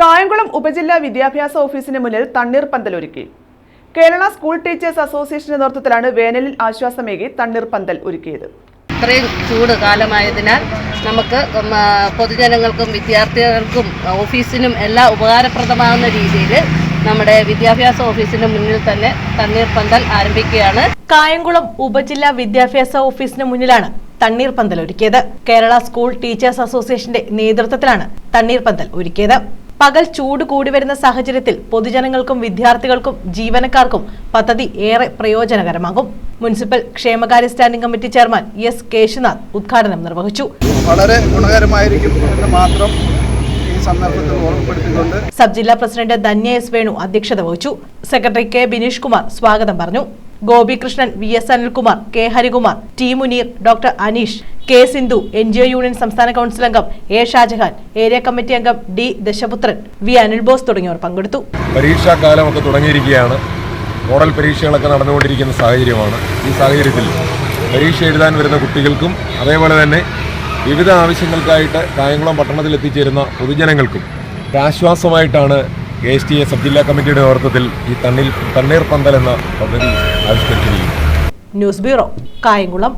കായംകുളം ഉപജില്ലാ വിദ്യാഭ്യാസ ഓഫീസിന് മുന്നിൽ തണ്ണീർ പന്തലൊരുക്കി. കേരള സ്കൂൾ ടീച്ചേഴ്സ് അസോസിയേഷന്റെ നേതൃത്വത്തിലാണ് വേനലിൽ ആശ്വാസമേകി തണ്ണീർ പന്തൽ ഒരുക്കിയത്. ഇത്രയും ചൂട് കാലമായതിനാൽ നമുക്ക് പൊതുജനങ്ങൾക്കും വിദ്യാർത്ഥികൾക്കും ഓഫീസിനും എല്ലാം ഉപകാരപ്രദമാകുന്ന രീതിയിൽ നമ്മുടെ വിദ്യാഭ്യാസ ഓഫീസിന് മുന്നിൽ തന്നെ തണ്ണീർ പന്തൽ ആരംഭിക്കുകയാണ്. കായംകുളം ഉപജില്ലാ വിദ്യാഭ്യാസ ഓഫീസിന് മുന്നിലാണ് തണ്ണീർ പന്തൽ ഒരുക്കിയത് കേരള സ്കൂൾ ടീച്ചേഴ്സ് അസോസിയേഷന്റെ നേതൃത്വത്തിലാണ് തണ്ണീർ പന്തൽ ഒരുക്കിയത്. പകൽ ചൂട് കൂടി വരുന്ന സാഹചര്യത്തിൽ പൊതുജനങ്ങൾക്കും വിദ്യാർത്ഥികൾക്കും ജീവനക്കാർക്കും പദ്ധതി ഏറെ പ്രയോജനകരമാകും. മുനിസിപ്പൽ ക്ഷേമകാര്യ standing committee chairman S Keshunath ഉദ്ഘാടനം നിർവഹിച്ചു. വളരെ ഗുണകരമായിരിക്കും എന്ന് മാത്രം സന്ദർഭത്തിൽ ഓർമ്മപ്പെടുത്തിക്കൊണ്ട് സബ് ജില്ലാ പ്രസിഡന്റ് ധന്യ എസ് വേണു അധ്യക്ഷത വഹിച്ചു. സെക്രട്ടറി കെ ബിനീഷ് കുമാർ സ്വാഗതം പറഞ്ഞു. Gopikrishnan V S Anilkumar K Harikumar T Muneer doctor Aneesh K Sindhu N G O union സംസ്ഥാന കൗൺസിൽ അംഗം എ ഷാജഹാൻ ഏരിയ കമ്മിറ്റി അംഗം ഡി ദശപുത്രൻ വി അനിൽ ബോസ് തുടങ്ങിയവർ പങ്കെടുത്തു. പരീക്ഷാ കാലമൊക്കെ തുടങ്ങിയിരിക്കുകയാണ്. മോഡൽ പരീക്ഷകളൊക്കെ നടന്നുകൊണ്ടിരിക്കുന്ന സാഹചര്യമാണ്. ഈ സാഹചര്യത്തിൽ പരീക്ഷ എഴുതാൻ വരുന്ന കുട്ടികൾക്കും അതേപോലെ തന്നെ വിവിധ ആവശ്യങ്ങൾക്കായിട്ട് കായംകുളം പട്ടണത്തിൽ എത്തിച്ചേരുന്ന പൊതുജനങ്ങൾക്കും ഒരാശ്വാസമായിട്ടാണ് K S T A sub ജില്ലാ കമ്മിറ്റിയുടെ നേതൃത്വത്തിൽ ഈ തണ്ണീർ തണ്ണീർ പന്തൽ എന്ന പദ്ധതി ആവിഷ്കരിച്ചിരിക്കുന്നത്. News bureau Kayamkulam.